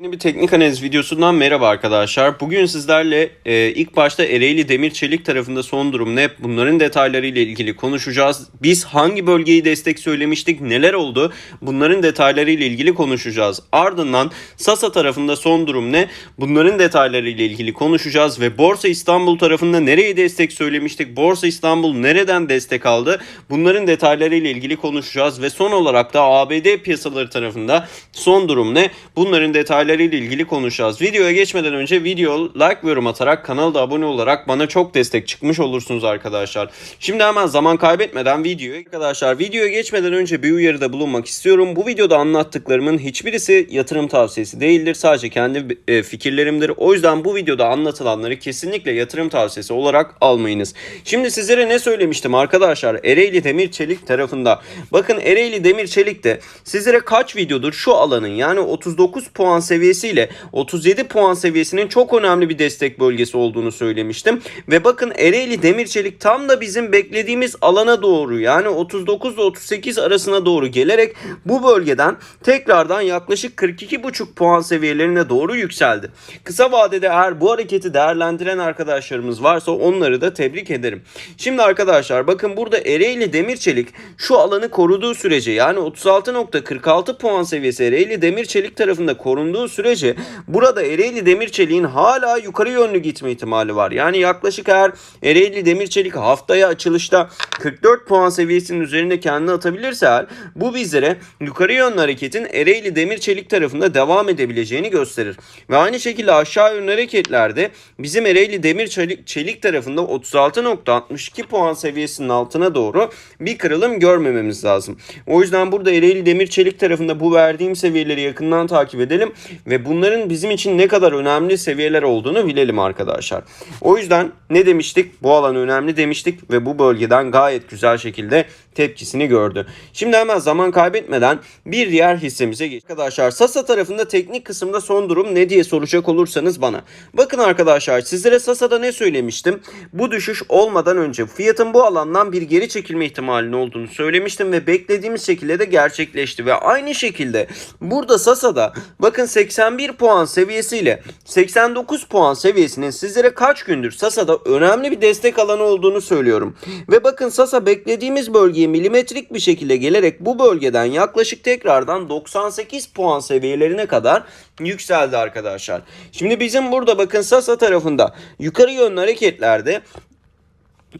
Yeni bir teknik analiz videosundan merhaba arkadaşlar. Bugün sizlerle e, ilk başta Ereğli Demir Çelik tarafında son durum ne? Bunların detaylarıyla ilgili konuşacağız. Biz hangi bölgeyi destek söylemiştik? Neler oldu? Bunların detaylarıyla ilgili konuşacağız. Ardından Sasa tarafında son durum ne? Bunların detaylarıyla ilgili konuşacağız ve Borsa İstanbul tarafında nereye destek söylemiştik? Borsa İstanbul nereden destek aldı? Bunların detaylarıyla ilgili konuşacağız ve son olarak da ABD piyasaları tarafında son durum ne? Bunların detaylarıyla ilgili konuşacağız. Videoya geçmeden önce video like ve yorum atarak kanala da abone olarak bana çok destek çıkmış olursunuz arkadaşlar. Şimdi hemen zaman kaybetmeden videoya arkadaşlar videoya geçmeden önce bir uyarıda bulunmak istiyorum. Bu videoda anlattıklarımın hiçbirisi yatırım tavsiyesi değildir. Sadece kendi e, fikirlerimdir. O yüzden bu videoda anlatılanları kesinlikle yatırım tavsiyesi olarak almayınız. Şimdi sizlere ne söylemiştim arkadaşlar? Ereğli Demir Çelik tarafında. Bakın Ereğli Demir Çelik de sizlere kaç videodur şu alanın yani 39 puan seviyesiyle 37 puan seviyesinin çok önemli bir destek bölgesi olduğunu söylemiştim. Ve bakın Ereğli Demir Çelik tam da bizim beklediğimiz alana doğru yani 39 ile 38 arasına doğru gelerek bu bölgeden tekrardan yaklaşık 42,5 puan seviyelerine doğru yükseldi. Kısa vadede eğer bu hareketi değerlendiren arkadaşlarımız varsa onları da tebrik ederim. Şimdi arkadaşlar bakın burada Ereğli Demir Çelik şu alanı koruduğu sürece yani 36.46 puan seviyesi Ereğli Demir Çelik tarafında korunduğu sürece burada Ereğli Demir Çelik'in hala yukarı yönlü gitme ihtimali var. Yani yaklaşık eğer Ereğli Demir Çelik haftaya açılışta 44 puan seviyesinin üzerinde kendini atabilirse eğer bu bizlere yukarı yönlü hareketin Ereğli Demir Çelik tarafında devam edebileceğini gösterir. Ve aynı şekilde aşağı yönlü hareketlerde bizim Ereğli Demir Çelik, Çelik tarafında 36.62 puan seviyesinin altına doğru bir kırılım görmememiz lazım. O yüzden burada Ereğli Demir Çelik tarafında bu verdiğim seviyeleri yakından takip edelim ve bunların bizim için ne kadar önemli seviyeler olduğunu bilelim arkadaşlar. O yüzden ne demiştik? Bu alan önemli demiştik ve bu bölgeden gayet güzel şekilde tepkisini gördü. Şimdi hemen zaman kaybetmeden bir diğer hissemize geç. Arkadaşlar Sasa tarafında teknik kısımda son durum ne diye soracak olursanız bana. Bakın arkadaşlar sizlere Sasa'da ne söylemiştim? Bu düşüş olmadan önce fiyatın bu alandan bir geri çekilme ihtimalinin olduğunu söylemiştim ve beklediğimiz şekilde de gerçekleşti ve aynı şekilde burada Sasa'da bakın 81 puan seviyesiyle 89 puan seviyesinin sizlere kaç gündür Sasa'da önemli bir destek alanı olduğunu söylüyorum. Ve bakın Sasa beklediğimiz bölgeye milimetrik bir şekilde gelerek bu bölgeden yaklaşık tekrardan 98 puan seviyelerine kadar yükseldi arkadaşlar. Şimdi bizim burada bakın Sasa tarafında yukarı yönlü hareketlerde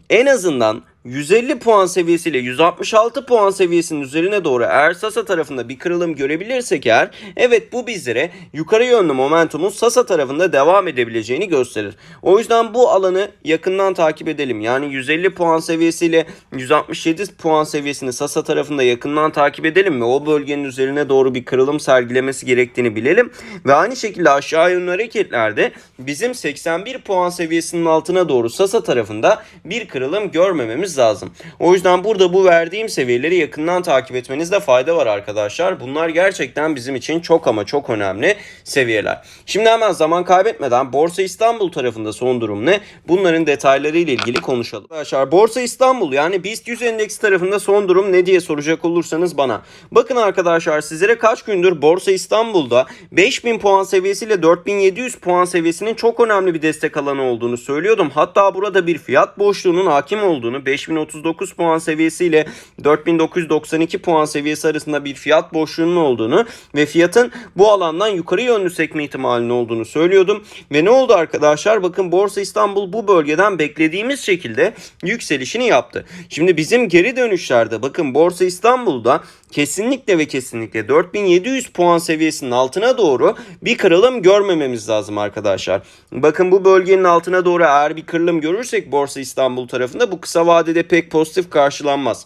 en azından 150 puan seviyesiyle 166 puan seviyesinin üzerine doğru eğer Sasa tarafında bir kırılım görebilirsek eğer evet bu bizlere yukarı yönlü momentumun Sasa tarafında devam edebileceğini gösterir. O yüzden bu alanı yakından takip edelim. Yani 150 puan seviyesiyle 167 puan seviyesini Sasa tarafında yakından takip edelim ve o bölgenin üzerine doğru bir kırılım sergilemesi gerektiğini bilelim. Ve aynı şekilde aşağı yönlü hareketlerde bizim 81 puan seviyesinin altına doğru Sasa tarafında bir kırılım görmememiz lazım. O yüzden burada bu verdiğim seviyeleri yakından takip etmenizde fayda var arkadaşlar. Bunlar gerçekten bizim için çok ama çok önemli seviyeler. Şimdi hemen zaman kaybetmeden Borsa İstanbul tarafında son durum ne? Bunların detaylarıyla ilgili konuşalım. Arkadaşlar Borsa İstanbul yani BIST 100 endeksi tarafında son durum ne diye soracak olursanız bana. Bakın arkadaşlar sizlere kaç gündür Borsa İstanbul'da 5000 puan seviyesiyle 4700 puan seviyesinin çok önemli bir destek alanı olduğunu söylüyordum. Hatta burada bir fiyat boşluğunun hakim olduğunu 5039 puan seviyesiyle 4992 puan seviyesi arasında bir fiyat boşluğunun olduğunu ve fiyatın bu alandan yukarı yönlü sekme ihtimalinin olduğunu söylüyordum. Ve ne oldu arkadaşlar? Bakın Borsa İstanbul bu bölgeden beklediğimiz şekilde yükselişini yaptı. Şimdi bizim geri dönüşlerde bakın Borsa İstanbul'da kesinlikle ve kesinlikle 4700 puan seviyesinin altına doğru bir kırılım görmememiz lazım arkadaşlar. Bakın bu bölgenin altına doğru eğer bir kırılım görürsek Borsa İstanbul tarafında bu kısa vadede pek pozitif karşılanmaz.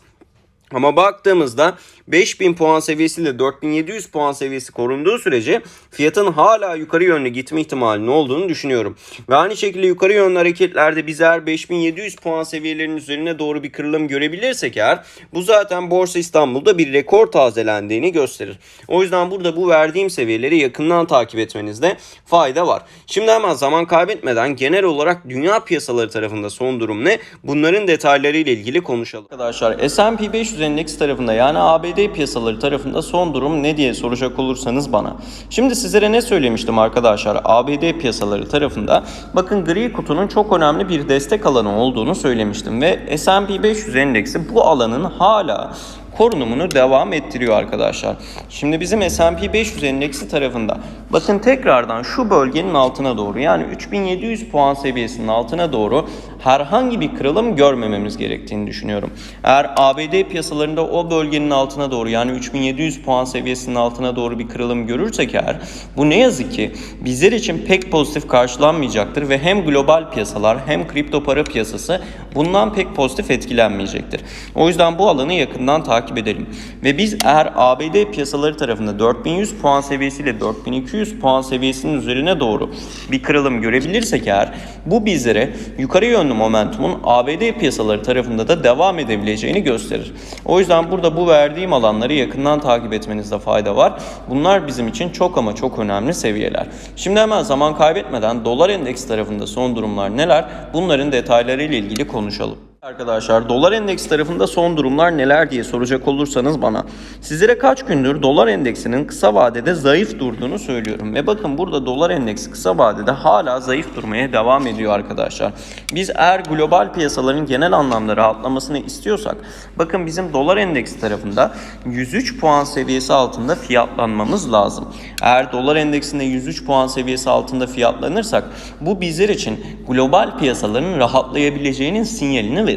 Ama baktığımızda 5000 puan seviyesiyle 4700 puan seviyesi korunduğu sürece fiyatın hala yukarı yönlü gitme ihtimalinin olduğunu düşünüyorum. Ve aynı şekilde yukarı yönlü hareketlerde biz eğer 5700 puan seviyelerinin üzerine doğru bir kırılım görebilirsek eğer bu zaten Borsa İstanbul'da bir rekor tazelendiğini gösterir. O yüzden burada bu verdiğim seviyeleri yakından takip etmenizde fayda var. Şimdi hemen zaman kaybetmeden genel olarak dünya piyasaları tarafında son durum ne? Bunların detaylarıyla ilgili konuşalım. Arkadaşlar S&P 500 endeks tarafında yani ABD ABD piyasaları tarafında son durum ne diye soracak olursanız bana. Şimdi sizlere ne söylemiştim arkadaşlar ABD piyasaları tarafında? Bakın gri kutunun çok önemli bir destek alanı olduğunu söylemiştim ve S&P 500 endeksi bu alanın hala korunumunu devam ettiriyor arkadaşlar. Şimdi bizim S&P 500 endeksi tarafında bakın tekrardan şu bölgenin altına doğru yani 3700 puan seviyesinin altına doğru herhangi bir kırılım görmememiz gerektiğini düşünüyorum. Eğer ABD piyasalarında o bölgenin altına doğru yani 3700 puan seviyesinin altına doğru bir kırılım görürsek eğer bu ne yazık ki bizler için pek pozitif karşılanmayacaktır ve hem global piyasalar hem kripto para piyasası bundan pek pozitif etkilenmeyecektir. O yüzden bu alanı yakından takip edelim. Ve biz eğer ABD piyasaları tarafında 4100 puan seviyesiyle 4200 puan seviyesinin üzerine doğru bir kırılım görebilirsek eğer bu bizlere yukarı yönlü momentumun ABD piyasaları tarafında da devam edebileceğini gösterir. O yüzden burada bu verdiğim alanları yakından takip etmenizde fayda var. Bunlar bizim için çok ama çok önemli seviyeler. Şimdi hemen zaman kaybetmeden dolar endeks tarafında son durumlar neler? Bunların detaylarıyla ilgili konuşalım. Arkadaşlar dolar endeks tarafında son durumlar neler diye soracak olursanız bana. Sizlere kaç gündür dolar endeksinin kısa vadede zayıf durduğunu söylüyorum. Ve bakın burada dolar endeksi kısa vadede hala zayıf durmaya devam ediyor arkadaşlar. Biz eğer global piyasaların genel anlamda rahatlamasını istiyorsak bakın bizim dolar endeksi tarafında 103 puan seviyesi altında fiyatlanmamız lazım. Eğer dolar endeksinde 103 puan seviyesi altında fiyatlanırsak bu bizler için global piyasaların rahatlayabileceğinin sinyalini verir.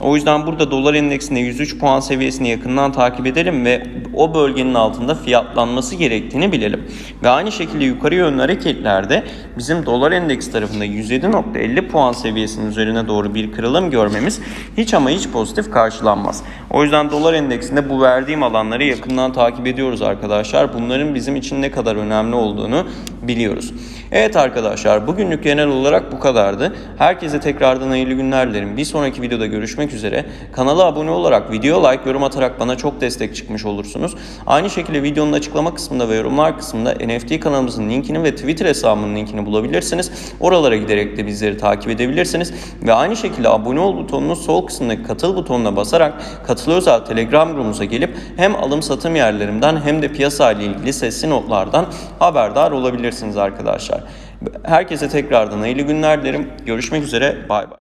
O yüzden burada dolar endeksinde 103 puan seviyesini yakından takip edelim ve o bölgenin altında fiyatlanması gerektiğini bilelim. Ve aynı şekilde yukarı yönlü hareketlerde bizim dolar endeks tarafında 107.50 puan seviyesinin üzerine doğru bir kırılım görmemiz hiç ama hiç pozitif karşılanmaz. O yüzden dolar endeksinde bu verdiğim alanları yakından takip ediyoruz arkadaşlar. Bunların bizim için ne kadar önemli olduğunu biliyoruz. Evet arkadaşlar bugünlük genel olarak bu kadardı. Herkese tekrardan hayırlı günler dilerim. Bir sonraki videoda görüşmek üzere. Kanala abone olarak, video like, yorum atarak bana çok destek çıkmış olursunuz. Aynı şekilde videonun açıklama kısmında ve yorumlar kısmında NFT kanalımızın linkini ve Twitter hesabımın linkini bulabilirsiniz. Oralara giderek de bizleri takip edebilirsiniz. Ve aynı şekilde abone ol butonunun sol kısmındaki katıl butonuna basarak katıl özel Telegram grubumuza gelip hem alım satım yerlerimden hem de piyasa ile ilgili sesli notlardan haberdar olabilirsiniz arkadaşlar. Herkese tekrardan hayırlı günler dilerim. Görüşmek üzere. Bay bay.